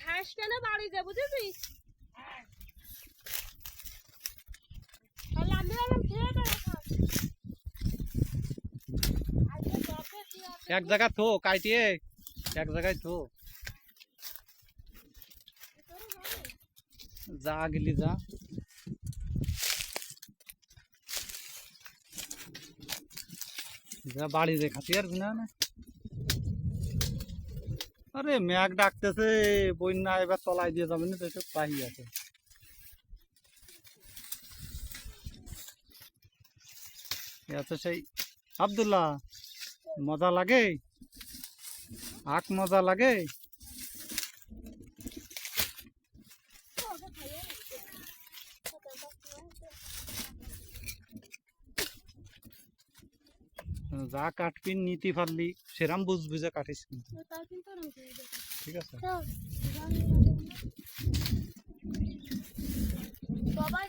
খাস কেন বাড়ি যা, বুঝেছিস? তাহলে আমি বললাম খেয়ে আছে? এক জায়গা থো কাইটিয়ে এক জায়গায় থো। যা গেলি, যা। যা বাড়ি রে খাতি আর না না। আরে ম্যাগ ডাকতেছে, বন্যা এবার তলায় দিয়ে যাবে না তো এটা পাহি আছে। সেই আব্দুল্লাহ। মজা লাগে? আখ মজা লাগে। যা কাটপিন নীতি পারলি। সেরাম বুঝ বুঝে কাটিস। ঠিক আছে। সবাই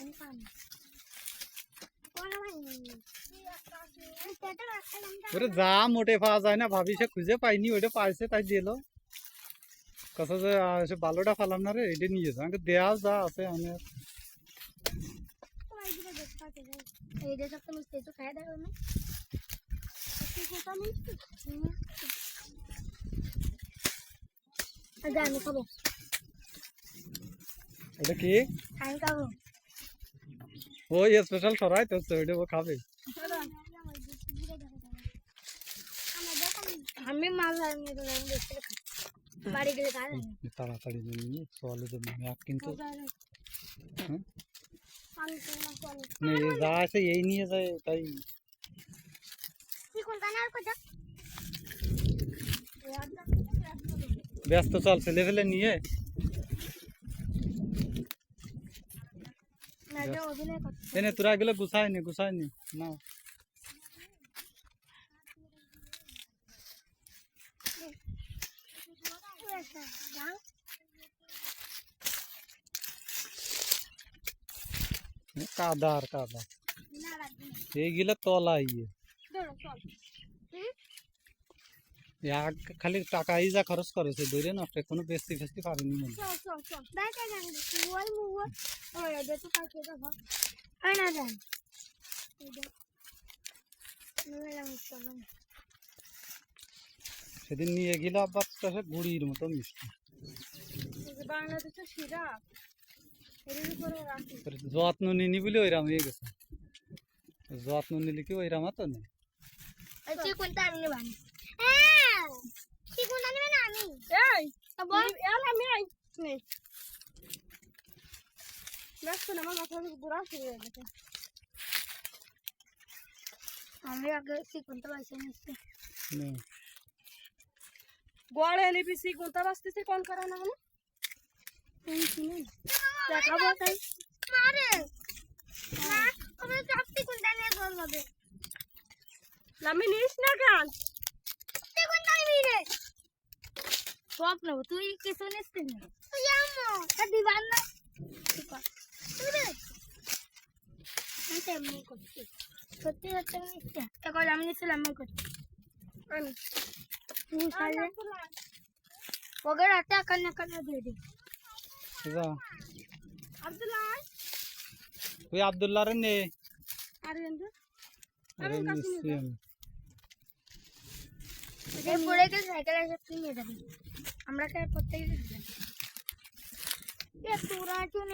আমি পানি ওরে যা মোটে পাওয়া যায় না ভাবি সে খুঁজে পাইনি ওইটা পাইছে তাই দিল। কথা যে সে ফালাম না রে এটা নিয়ে যা। আমাকে দেয়া যা আছে আমি আর- এইটা সব তো মিষ্টি একটু খাই দেখো না আচ্ছা আমি খাব। এটা কি? আমি খাব। ওই স্পেশাল সরাই তো ওইটা ও খাবে। আমি গেলাম দেখতে বাড়ি গেলে তাড়াতাড়ি নিয়ে চলে যে কিন্তু? আমি তো না চলে না, এ যা আছে এই নিয়ে যায় তাই কি কোন কানার কথা ব্যস্ত চলছে লেভেলে নিয়ে না যে অভিনয় করতে এনে তোরা এগুলো গুছাই নি গুছাই নি না এ কাদা আর কাদা না না এইগুলো তলা ইয়ে খালি টাকাই যা খরচ করেছে ধরে নষ্ট কোনো বেশি ফেস্তি পারেনি মনে না সেদিন নিয়ে গেলে আবার গুড়ির মতো মিষ্টি। বাংলাদেশের সিরা যত্ন নিনি বলে ওইরাম হয়ে গেছে যত্ন নিলে কি ওইরাম তো নেই আচ্ছা কোনটা আমি নেবানি হ্যাঁ কি কোনটা নেবে না আমি এই বল এল আমি আই নেই ব্যস্ত না আমার মাথা ঘুরা শুরু হয়ে গেছে আমি আগে সিকুনটা বাইসে নিচ্ছি নে। গড়ে নিবি সিকুনটা বাঁচতেছে কোন করা না হলো দেখাবো তাই মারে না আমি চাপটি কোনটা নিয়ে করবে আমি নিস না গান তুই কোনটা নিবি রে সব নেবো তুই কিছু নিস না তুই আমো দিবার না তুই রে আমি তো এমনি করছি সত্যি সত্যি আমি নিচ্ছি এখন আমি নিচ্ছিলাম আমি করছি আমি ওকে রাতে কান্না কান্না দিয়ে দিই যা আব্দুল্লাহ ওই আবদুল্লাহ রে নে আর কিন্তু আরে নিশ্চয়ই আমি। এই পড়ে গেলে সাইকেল এসে কিনে দেবে আমরা কে প্রত্যেক এ তোরা চুনে